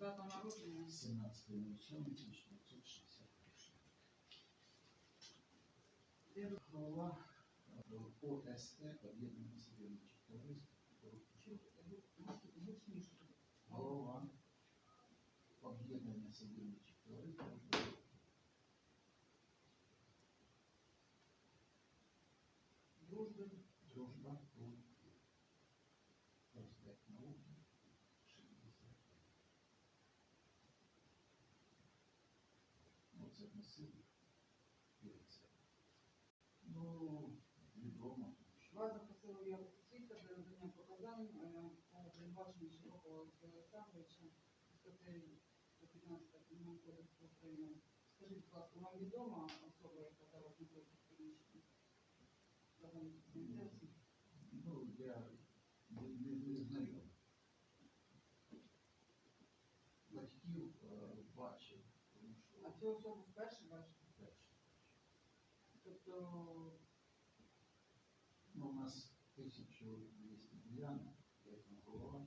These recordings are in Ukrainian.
Дата народження. 17.07.1961. Де ви- Голова е, ОСТ об'єднаних сімейних товариств. Голова об'єднання сімейних товариств. Не сильно. Віриться. Ну, відомо, Вас запросили якості свідка для надання показань по обвинуваченню Широкого Олександровича статтею 115 Кримінального кодексу України. Скажіть, будь ласка, вам відома особа, яка зараз знаходиться в приміщенні? Ну, я не, не, не знайомий. Батьків е, бачив, тому що А цю особу вперше бачите? Тобто Ну, у нас 1200 ділянок, я там голова,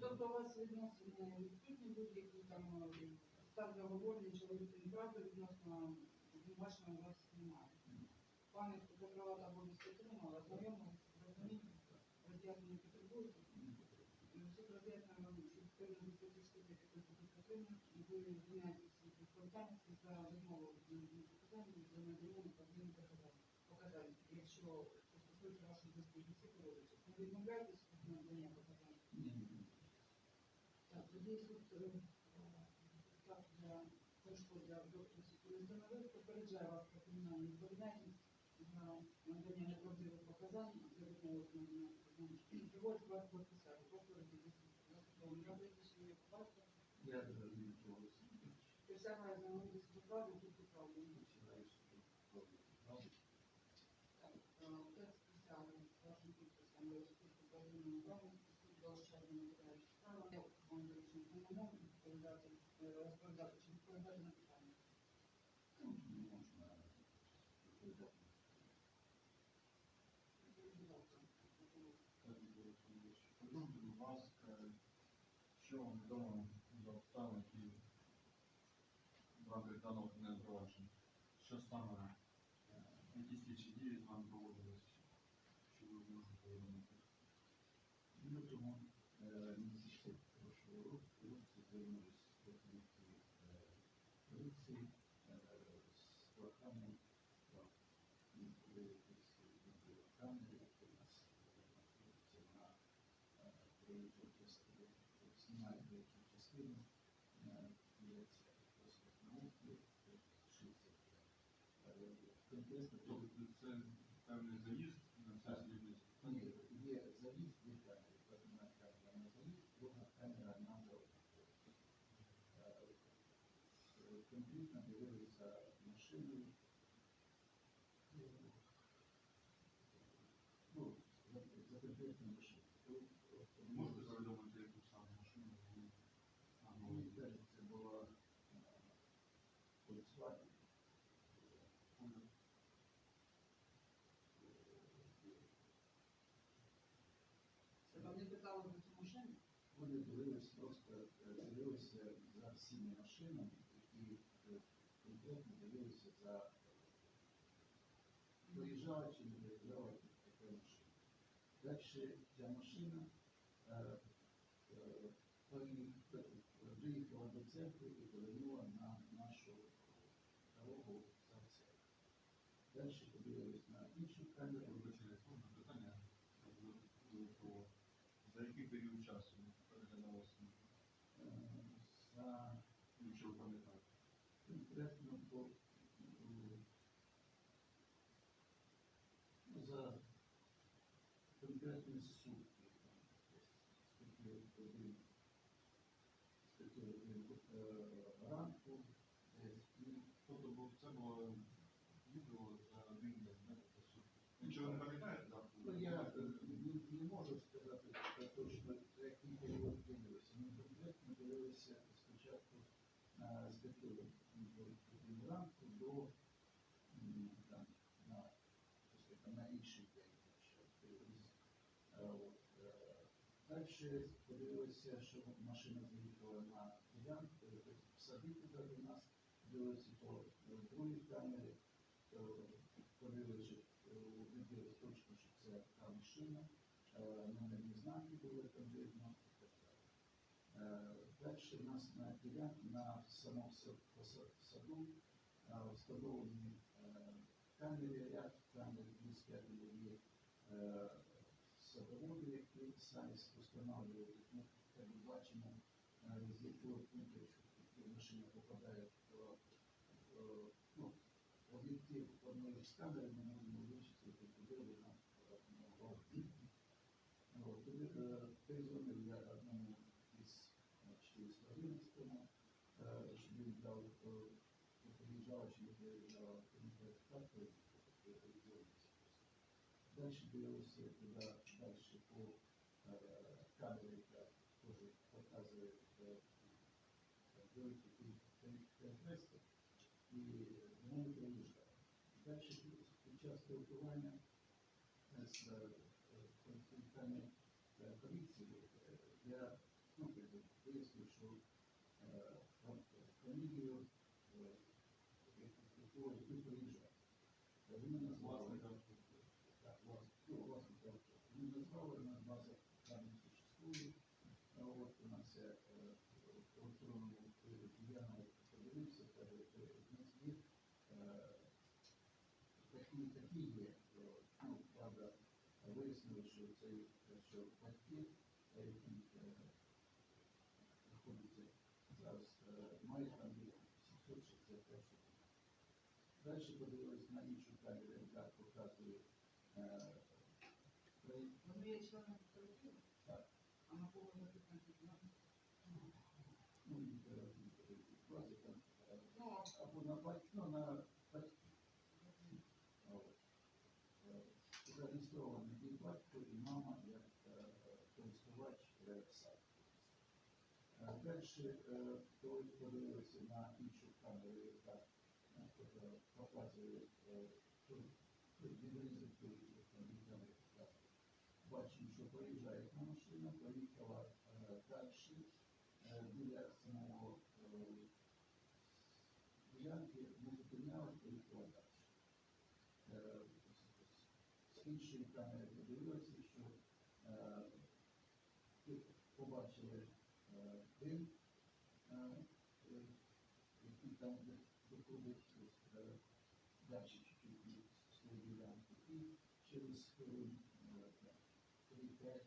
тобто у вас відносини відсутні будь-які там е, став договорні чоловіки неправди відносно обвинувачення у вас немає. Пане закривати або відстримала, знайомилися, розумієте, роз'яснення потребуєте. І Суд роз'яснює вам, що відповідно до статті 4 Конституції України ви звільняєтеся від відповідальності за відмову від показань за надання неправдивих показань. Якщо стосується вашої родичів. Ви відмовляєтесь від надання показань? Так, тоді суд е, так для перешкод доктора не встановив, попереджає вас про кримінальну відповідальність за надання неправдивих показань, показань. Приводить вас до присяги, повторюйте за судом. Я зрозумів цього собі. присягаю за наводити до розповідати чи відповідати на питання. Ну, Подумайте, будь ласка, що вам відомо за обставини, які в рамках даного кримінального провадження? Що саме, які слідчі дії з вами проводились, що ви можете повідомити? В лютому е, місяці прошлого року хлопці звернулись до поліції е, поліції е, з проханням про подивитись відеокамери, які у нас знаходяться на е, проїжджій частині, знімають деякі частини, е, є це розпит науки, 60. Е, Конкретно Тобто це певний заїзд на це слідництво? Ні, є заїзд, є камери. Одна камера на заїзд, друга камера на дорогу. Е, е, Конкретно дивилися машиною. е, Ну, за, за конкретну машину. Тут, е, Можете повідомити, яку саме машину ви це була е, Volkswagen. Це вам не питали за цю машину? Вони дивились просто е, дивилися за всіми машинами і е, конкретно дивилися за виїжджала чи не виїжджала така машина. Далі ця машина приїхала до церкви і повернула на нашу дорогу за церкву. Далі подивилися на іншу камеру. Питання додатково. За який період часу переглядалося, е, За ранку. Тобто це було до там, на інший подивилися, що машина заїхала на ділянку, в сади туди до нас, дивилися по е, другій камері, то подивилися, е, виділили точно, що це та машина, е, номерні знаки були там видно далі. Е, у нас на ділянці, на самому саду е, встановлені е, камери, ряд камер, близько є е, садоводи, які самі встановлюють. Бачимо, е, з якого пункту, що машина попадає в, в, ну, об'єктив одної з камер, ми можемо вичислити, куди вона е, Перезвонив я одному із е, 411-му, е, щоб він дав, е, чи не комітет карти, Далі дивилися туди, далі по е, камері, яка теж показує е, перехресток, і вони приїжджали. Далі під е, е, е, ну, е, е, Власника. так, власне, ну, власне, так. Він назвали, у нас база даних существує. А от у нас є е, в електронному вигляді, я навіть подивився, каже, е, в нас є е, такі, такі є, е, ну, правда, вияснили, що це, е, що батьки, е, які е, знаходяться зараз, е, мають там є 761 Далі подивились на іншу камеру, яка показує е, при- Вони є членом колективу? Так. А на кого записані? ну, е, бази там, е, Ну, а або на батьків, ну, на Зареєстрований і батько, і мама як користувач сайту. Далі подивилися на іншу камеру, яка показує від Бачимо, що проїжджає машина, поїхала далі біля самого е, ділянки, не зупинялась, поїхала далі. Е, З іншої камери подивилися, що е, ви побачили е, дим, е, е, який там чуть-чуть від своєї ділянки. І через хвилин е, так, 3-5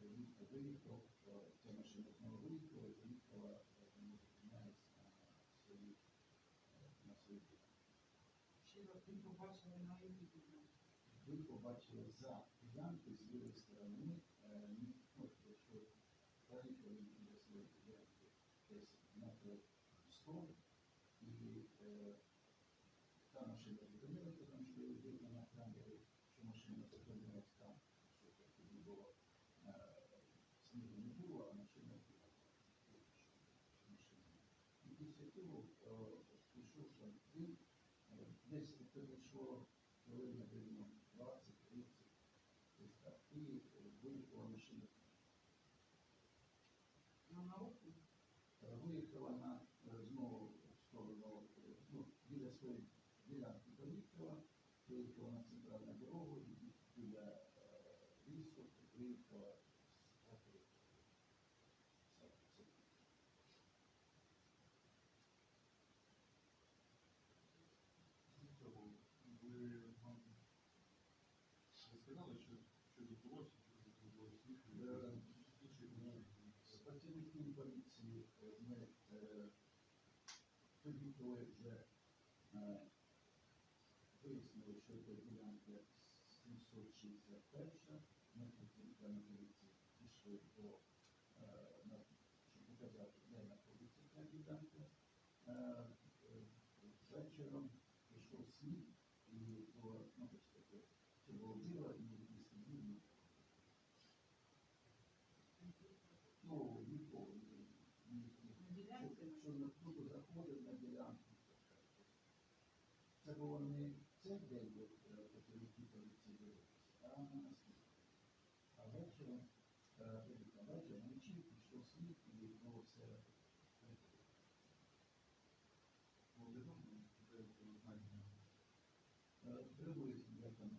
він виїхав, ця машина знову виїхала, виїхала, на ділянки. ще раз ви побачили на YouTube. ви побачили за ділянки з лівої сторони, е, ні- ну, якщо проїхали до своєї ділянки десь метрів 100, і та машина зупинилася, тому що видно на камері, що машина зупинилась там, що тоді було е, снігу не було, а машина була. І після цього е, пішов там е, десь це вийшло хвилин, видно, 20, 30, десь так, і виїхала машина. Виїхала на знову сторону, ну, біля своєї ділянки поїхала, виїхала на центральну дорогу, біля е, лісу виїхала сказали, що що відбулося, що відбулося З поліції е, ми коли вже е, вияснили, що це ділянка 761, ми на поліції пішли до, е, щоб показати, де знаходиться ця ділянка. Е, Вечором прийшов сніг, і було, ну, таке, це було біло, і і снігів не було. Ну, ніколи. ні- ні- ні. На ділянці? машина. що на тут заходив на ділянку. Це було цей день, е, поліції а на наступний. А вечором, вечором вночі пішов сніг і було все Приблизно я там?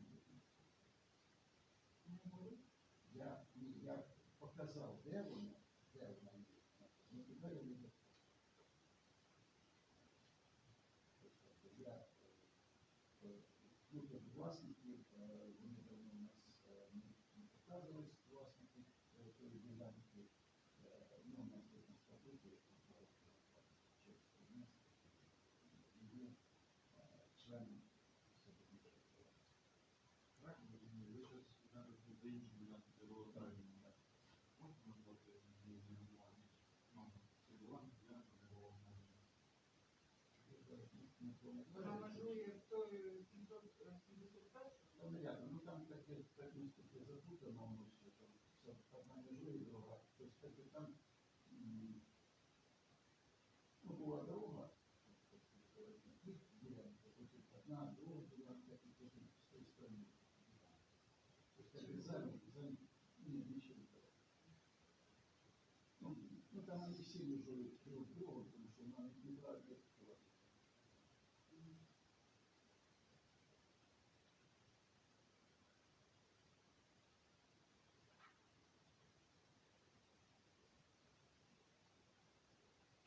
Я, показав, де воно, де воно є. Ну, тепер я не знаю. Тобто Я, е, тут власників, е, вони давно у нас е, не не показувались, власники е, тої ділянки. Ну, у нас тут на статуті, є Соборної Так, ви зараз зараз до іншої ділянки, де правильно. Можна назвати її? Ну, це ділянка. Не. Вона межує в той 771 Ну, наверное, ну там таке так настільки запутано, все там одна межує друга. Тобто там м, ну, була дорога, тобто, і ділянка, потім одна, друга ділянка, і потім з тої сторони ділянка. Тобто таке замі, замі, ні, нічого не було. Ну, ну там вони всі межують друг другу, тому що вона не правда відкривати.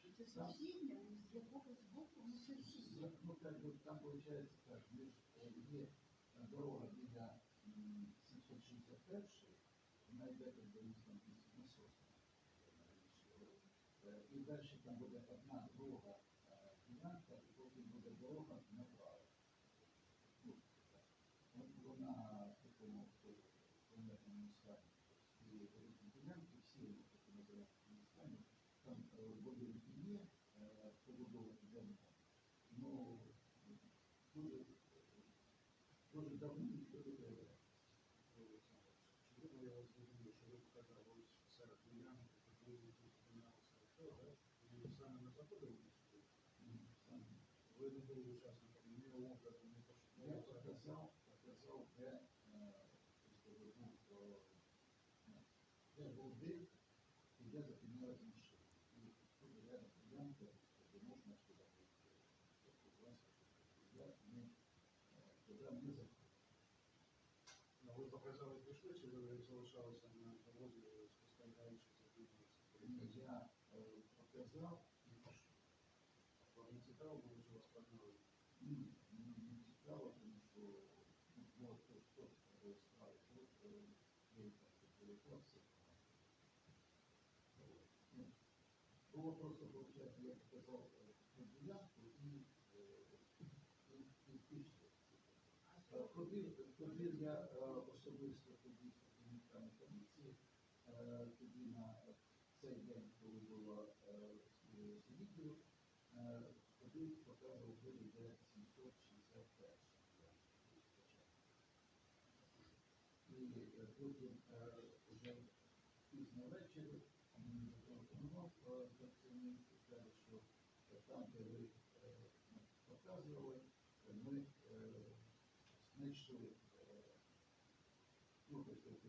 Це сусідня, з якогось боку не сусідня. Ну, ну, как бы там получается так, есть, э, є э, дорога біля м, 761, вона йде как бы із там із насосом. Е, І далі там буде одна друга е, ділянка, і потім буде дорога направо. Ну, так. От вона в такому помірному стані. І великі ділянки, всі вони в такому великому стані. Там е, будинки є, е, побудовані давно. Ну, дуже, дуже давно ніхто не перевіряє. Чи вірно я вас показали, пішли, чи ви залишалися на дорозі, спостерігаючи за Ні, бізнес? Я е, показав і пішов. Вам не цікаво було, що вас погнали? Ні, мені не цікаво, тому що ну, вот то, що було справи, тут е, є така делегація. Ну, Було просто, виходить, я показав е, цю ділянку і, е, і, і пішли. Е, Ходив, ходив я е, особисто тоді поліції, е, тоді на цей день, коли було е, е, ходив, показував, йде 761. І е, потім е, вже пізно ввечері е, працівник і каже, що е, там, де ви е, ну, показували, е, ми ну, тобто, в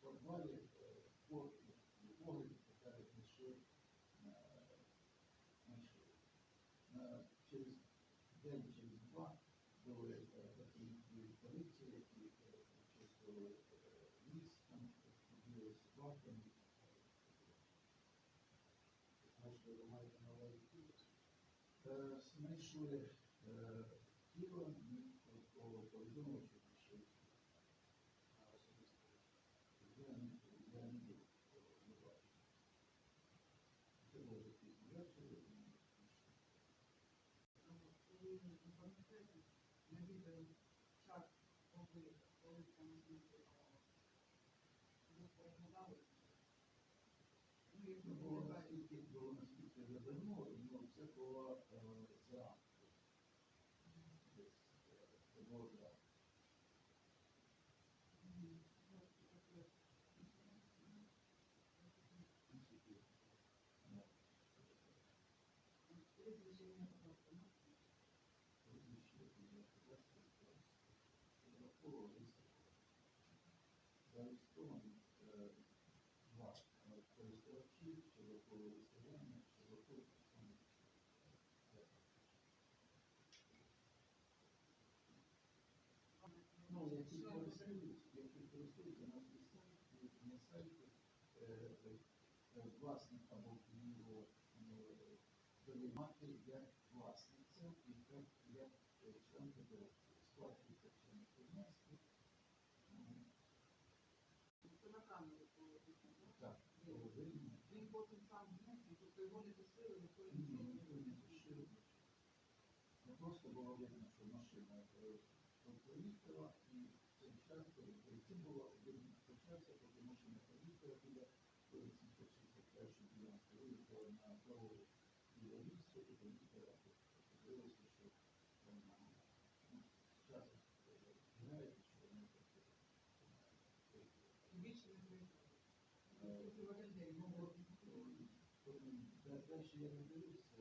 в підвалі е, по погляді, яка знайшли е, знайшли. На- через день, через два були е, працівники поліції, які е, чистили е, ліс, там ходили з собаками. Значить, ви маєте на увазі кількість? Е, Знайшли е, тіло, ми по- повідомили, що знайшли. А особисто? Я не, я не був, е, не бачив. Це було вже пізно ввечері, і ми пішли. Ви не пам'ятаєте, на відео час побита, коли там знімали. Ви переглядали? Ну, наскільки, було наскільки вже давно, відноситься до зранку. Зареєстровані два користувачі щодо користування, щодо які користуються, які користуються на і на сайті е, е, е, власник або його е, приймати як власниця і як, як е, член кооперативу. Сплачується внески. Ну, Це на камеру було? Так. Він потім сам внесений, тобто просто було видно, що машина е, проїхала час, це було видно, почався, поки машина проїхала біля 761 ділянки, виїхала на біля місця і поїхала, подивилася, що вона ну, з часом що вона таке. І більше не. Е, Тільки в один день Ну, е, да- дальше я не дивлюся,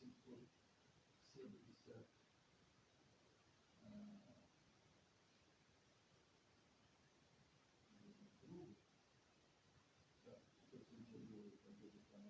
770 е, круг. Так, 172 там